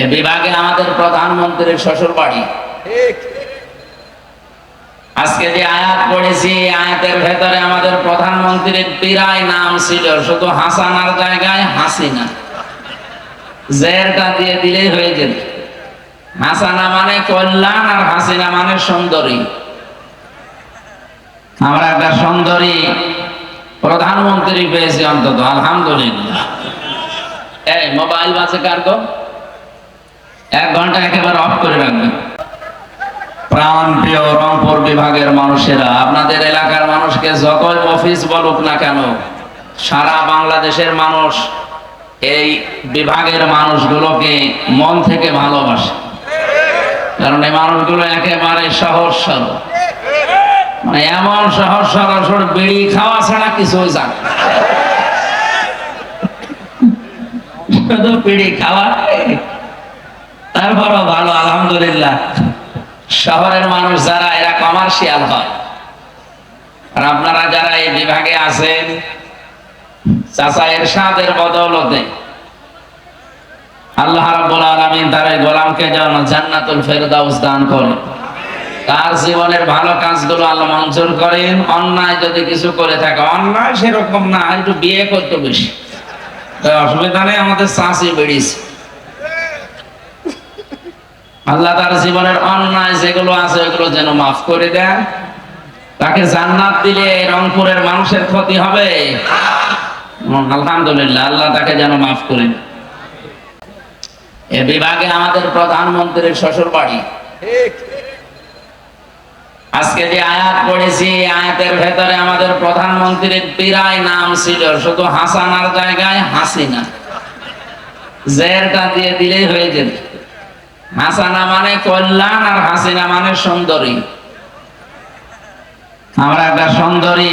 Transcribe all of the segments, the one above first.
এ বিভাগে আমাদের প্রধানমন্ত্রীর শ্বশুর বাড়ি। আজকে যে আয়াত পড়েছি আয়াতের ভেতরে আমাদের প্রধানমন্ত্রীর প্রায় নাম ছিল শুধু হাসানার জায়গায় হাসিনা। জেরটা দিয়ে দিলেই হয়ে যেত। হাসানা মানে কল্যাণ আর হাসিনা মানে সুন্দরী। আমরা একটা সুন্দরী প্রধানমন্ত্রী পেয়েছি অন্তত আলহামদুলিল্লাহ। এই মোবাইল বাজে কার গো? এক ঘণ্টা একেবারে অফ করে রাখবেন। প্রাণ প্রিয় রংপুর বিভাগের মানুষেরা, আপনাদের এলাকার মানুষকে যতই অফিস বলুক না কেন, সারা বাংলাদেশের মানুষ এই বিভাগের মানুষগুলোকে মন থেকে ভালোবাসে। কারণ এই মানুষগুলো একেবারে সহজ সরল। মানে এমন সহজ সরল সরল বিড়ি খাওয়া ছাড়া কিছু জানে শুধু বিড়ি খাওয়া তারপরও ভালো, আলহামদুলিল্লাহ। শহরের মানুষ যারা, এরা কমার্শিয়াল হয়। আর আপনারা যারা এই বিভাগে আছেন, চাচা এরশাদের বদৌলতে, আল্লাহ রাব্বুল আলামিন তার গোলামকে যেন জান্নাতুল ফেরদাউস দান করেন। তার জীবনের ভালো কাজগুলো আল্লাহ মঞ্জুর করেন। অন্যায় যদি কিছু করে থাকে, অন্যায় সেরকম না, একটু বিয়ে করতে বেশি অসুবিধা নেই, আমাদের চাষি বেড়িয়েছে আল্লাহ তার জীবনের অন্যায় যেগুলো আছে, ওগুলো যেন মাফ করে দেন। তাকে জান্নাত দিলে রংপুরের মানুষের ক্ষতি হবে। আলহামদুলিল্লাহ, আল্লাহ তাকে যেন মাফ করেন এ বিভাগে আমাদের প্রধানমন্ত্রীর শ্বশুর বাড়ি আজকে যে আয়াত পড়েছি আয়াতের ভেতরে আমাদের প্রধানমন্ত্রীর প্রায় নাম ছিল, শুধু হাসানার জায়গায় হাসিনা। জেরটা দিয়ে দিলেই হয়ে যেত হাসানা মানে কল্যাণ আর হাসিনা মানে সুন্দরী। আমরা একটা সুন্দরী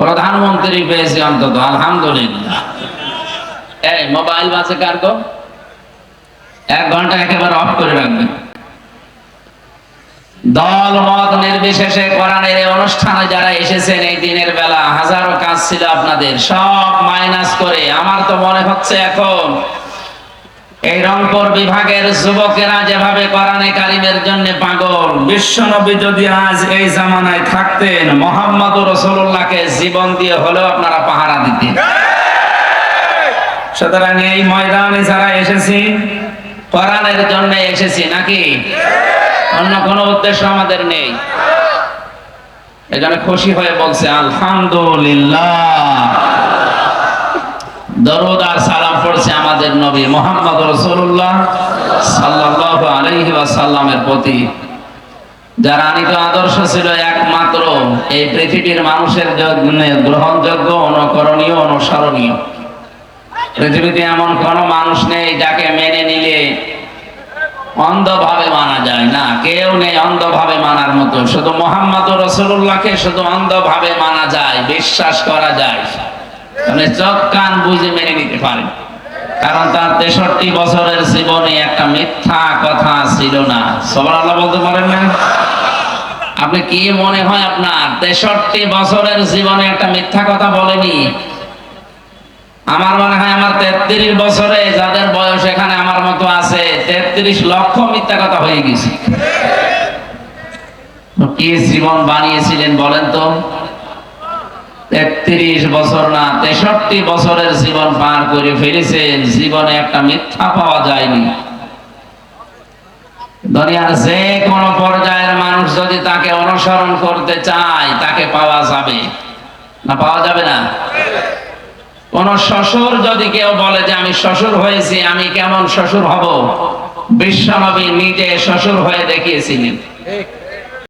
প্রধানমন্ত্রী পেয়েছি অন্তত, আলহামদুলিল্লাহ। এই, মোবাইল বাজে কার গো এক ঘণ্টা একেবারে অফ করে রাখবেন। দল মত নির্বিশেষে কোরআনের অনুষ্ঠানে যারা এসেছেন এই দিনের বেলা, হাজারো কাজ ছিল আপনাদের, সব মাইনাস করে, আমার তো মনে হচ্ছে এখন এই রংপুর বিভাগের যুবকেরা যেভাবে কোরআনে কারিমের জন্য পাগল, বিশ্বনবী যদি আজ এই জামানায় থাকতেন মোহাম্মদ রসুল্লাহকে জীবন দিয়ে হলেও আপনারা পাহারা দিতেন। সুতরাং এই ময়দানে যারা এসেছি, কোরআনের জন্য এসেছি নাকি? অন্য কোনো উদ্দেশ্য আমাদের নেই। এখানে খুশি হয়ে বলছে, আলহামদুলিল্লাহ। দরুদ আর সালাম পড়ছে আমাদের নবী মোহাম্মদ রসুল্লাহ সাল্লাল্লাহু আলাইহি ওয়াসাল্লামের প্রতি। যার আনিত আদর্শ ছিল একমাত্র, এই পৃথিবীর মানুষের গ্রহণযোগ্য, অনুকরণীয়, অনুসরণীয়। পৃথিবীতে এমন কোন মানুষ নেই যাকে মেনে নিলে অন্ধভাবে মানা যায় না। কেউ নেই অন্ধভাবে মানার মতো। শুধু মোহাম্মদ রসুল্লাহকে শুধু অন্ধভাবে মানা যায়, বিশ্বাস করা যায়। মানে চোখ, কান বুঝে মেনে নিতে পারে কারণ তার তেষট্টি বছরের জীবনে একটা মিথ্যা কথা ছিল না। সবার আল্লাহ বলতে পারেন না? আপনি কি মনে হয় আপনার? তেষট্টি বছরের জীবনে একটা মিথ্যা কথা বলেনি? আমার মনে হয় আমার তেত্রিশ বছরে যাদের বয়স এখানে আমার মতো আছে, তেত্রিশ লক্ষ মিথ্যা কথা হয়ে গেছে। কি জীবন বানিয়েছিলেন বলেন তো? তেত্রিশ বছর না, তেষট্টি বছরের জীবন পার করে ফেলেছেন জীবনে একটা মিথ্যা পাওয়া যায়নি। দুনিয়ার যে কোনো পর্যায়ের মানুষ যদি তাকে অনুসরণ করতে চায়, তাকে পাওয়া যাবে। না, পাওয়া যাবে না। কোন শ্বশুর যদি কেউ বলে যে, আমি শ্বশুর হয়েছি, আমি কেমন শ্বশুর হব? বিশ্বনবী নিজে শ্বশুর হয়ে দেখিয়েছিলেন।